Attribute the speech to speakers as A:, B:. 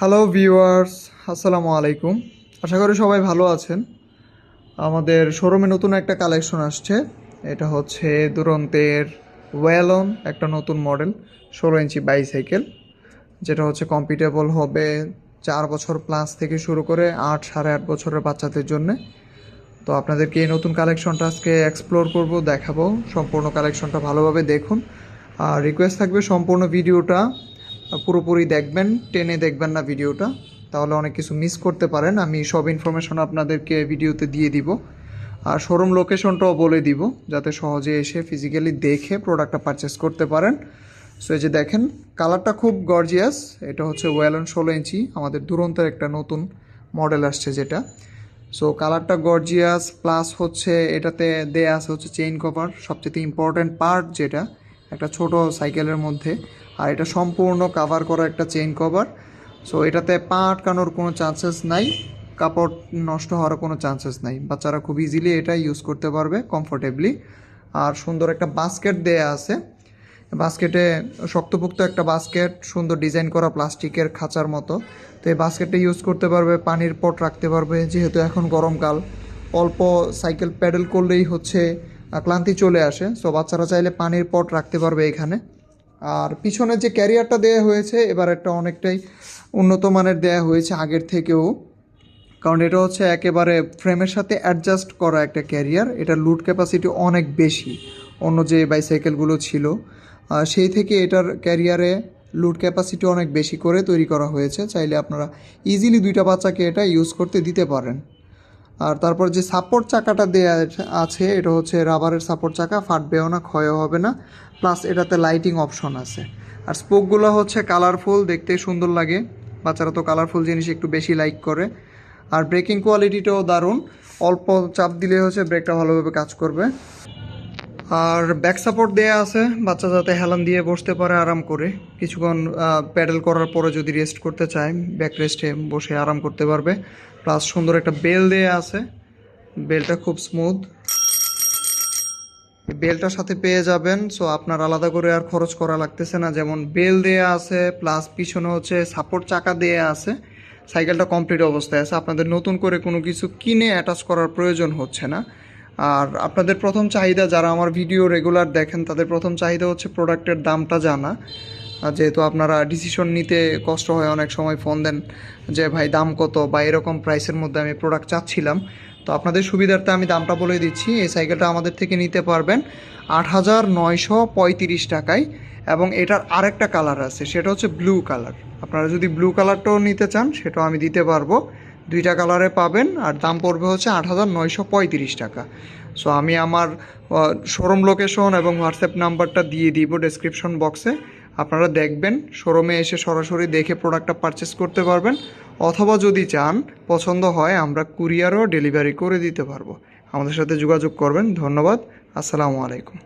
A: Hello viewers আসসালামু আলাইকুম আশা করি সবাই ভালো আছেন। আমাদের শোরুমে নতুন একটা কালেকশন আসছে। এটা হচ্ছে দুরন্তের ওয়েলন একটা নতুন মডেল ষোলো ইঞ্চি বাইসাইকেল যেটা হচ্ছে কম্পিটেবল হবে চার বছর প্লাস থেকে শুরু করে আট, সাড়ে আট বছরের বাচ্চাদের জন্যে। তো আপনাদেরকে এই নতুন কালেকশনটা আজকে এক্সপ্লোর করব, দেখাবো। সম্পূর্ণ কালেকশনটা ভালোভাবে দেখুন। আর রিকোয়েস্ট থাকবে সম্পূর্ণ ভিডিওটা পুরোপুরি দেখবেন, টেনে দেখবেন না ভিডিওটা, তাহলে অনেক কিছু মিস করতে পারেন। আমি সব ইনফরমেশন আপনাদেরকে ভিডিওতে দিয়ে দিব। আর শোরুম লোকেশনটাও বলে দিব, যাতে সহজে এসে ফিজিক্যালি দেখে প্রোডাক্টটা পারচেস করতে পারেন। সো এই যে দেখেন কালারটা খুব গর্জিয়াস এটা হচ্ছে ওয়েলন ষোলো ইঞ্চি, আমাদের দুরন্তের একটা নতুন মডেল আসছে যেটা। সো কালারটা গর্জিয়াস প্লাস হচ্ছে এটাতে দেয়া আছে হচ্ছে চেইন কভার সবচেয়ে ইম্পর্ট্যান্ট পার্ট যেটা, একটা ছোট সাইকেলের মধ্যে। আর এটা সম্পূর্ণ কাভার করা একটা চেইন কভার সো এটাতে পা আটকানোর কোনো চান্সেস নাই, কাপড় নষ্ট হওয়ার কোনো চান্সেস নাই। বাচ্চারা খুব ইজিলি এটা ইউজ করতে পারবে কমফোর্টেবলি আর সুন্দর একটা বাস্কেট দেয়া আছে। বাস্কেটে শক্তপোক্ত একটা বাস্কেট সুন্দর ডিজাইন করা প্লাস্টিকের খাঁচার মতো। তো এই বাস্কেটটা ইউজ করতে পারবে, পানির পট রাখতে পারবে, যেহেতু এখন গরমকাল। অল্প সাইকেল প্যাডেল করলেই হচ্ছে ক্লান্তি চলে আসে। সো বাচ্চারা চাইলে পানির পট রাখতে পারবে এখানে। আর পিছনে যে ক্যারিয়ারটা দেওয়া হয়েছে, এবার একটা অনেকটাই উন্নত মানের দেয়া হয়েছে আগের থেকেও। কারণ এটা হচ্ছে একেবারে ফ্রেমের সাথে অ্যাডজাস্ট করা একটা ক্যারিয়ার। এটা লুট ক্যাপাসিটি অনেক বেশি, অন্য যে বাইসাইকেলগুলো ছিল। সেই থেকে এটার ক্যারিয়ারে লুড ক্যাপাসিটি অনেক বেশি করে তৈরি করা হয়েছে। চাইলে আপনারা ইজিলি দুইটা বাচ্চাকে এটা ইউজ করতে দিতে পারেন। আর তারপর যে সাপোর্ট চাকাটা দেয়া আছে, এটা হচ্ছে রাবারের সাপোর্ট চাকা, ফাটবেও না, ক্ষয়ও হবে না। প্লাস এটাতে লাইটিং অপশন আছে। আর স্পোকগুলো হচ্ছে কালারফুল দেখতে সুন্দর লাগে। বাচ্চারা তো কালারফুল জিনিস একটু বেশি লাইক করে। আর ব্রেকিং কোয়ালিটিটাও দারুণ। অল্প চাপ দিলে হচ্ছে ব্রেকটা ভালোভাবে কাজ করবে। আর ব্যাক সাপোর্ট দেয়া আছে, বাচ্চা যাতে হেলান দিয়ে বসতে পারে আরাম করে। কিছুক্ষণ প্যাডেল করার পরে যদি রেস্ট করতে চায় ব্যাক রেস্টে বসে আরাম করতে পারবে। প্লাস সুন্দর একটা বেল দেয়া আছে। বেলটা খুব স্মুথ বেলটার সাথে পেয়ে যাবেন সো আপনার আলাদা করে আর খরচ করা লাগতেছে না। যেমন বেল দেয়া আছে প্লাস পিছনে হচ্ছে সাপোর্ট চাকা দেয়া আছে সাইকেলটা কমপ্লিট অবস্থায় আছে। আপনাদের নতুন করে কোনো কিছু কিনে অ্যাটাচ করার প্রয়োজন হচ্ছে না। আর আপনাদের প্রথম চাহিদা, যারা আমার ভিডিও রেগুলার দেখেন, তাদের প্রথম চাহিদা হচ্ছে প্রোডাক্টের দামটা জানা। যেহেতু আপনারা ডিসিশন নিতে কষ্ট হয়, অনেক সময় ফোন দেন যে, ভাই, দাম কত? বা এরকম প্রাইসের মধ্যে আমি প্রোডাক্ট চাচ্ছিলাম। তো আপনাদের সুবিধার্থে আমি দামটা বলে দিচ্ছি। এই সাইকেলটা আমাদের থেকে নিতে পারবেন আট হাজার নয়শো পঁয়ত্রিশ টাকায় এবং এটার আরেকটা কালার আছে, সেটা হচ্ছে ব্লু কালার। আপনারা যদি ব্লু কালারটাও নিতে চান, সেটাও আমি দিতে পারব। দুইটা কালারে পাবেন আর দাম পড়বে হচ্ছে আট হাজার নয়শো পঁয়ত্রিশ টাকা। সো আমি আমার শোরুম লোকেশন এবং হোয়াটসঅ্যাপ নাম্বারটা দিয়ে দিব ডেসক্রিপশন বক্সে আপনারা দেখবেন শোরুমে এসে সরাসরি দেখে প্রোডাক্টটা পারচেস করতে পারবেন, অথবা যদি চান, পছন্দ হয়, আমরা কুরিয়ারও ডেলিভারি করে দিতে পারব। আমাদের সাথে যোগাযোগ করবেন। ধন্যবাদ। আসসালামু আলাইকুম।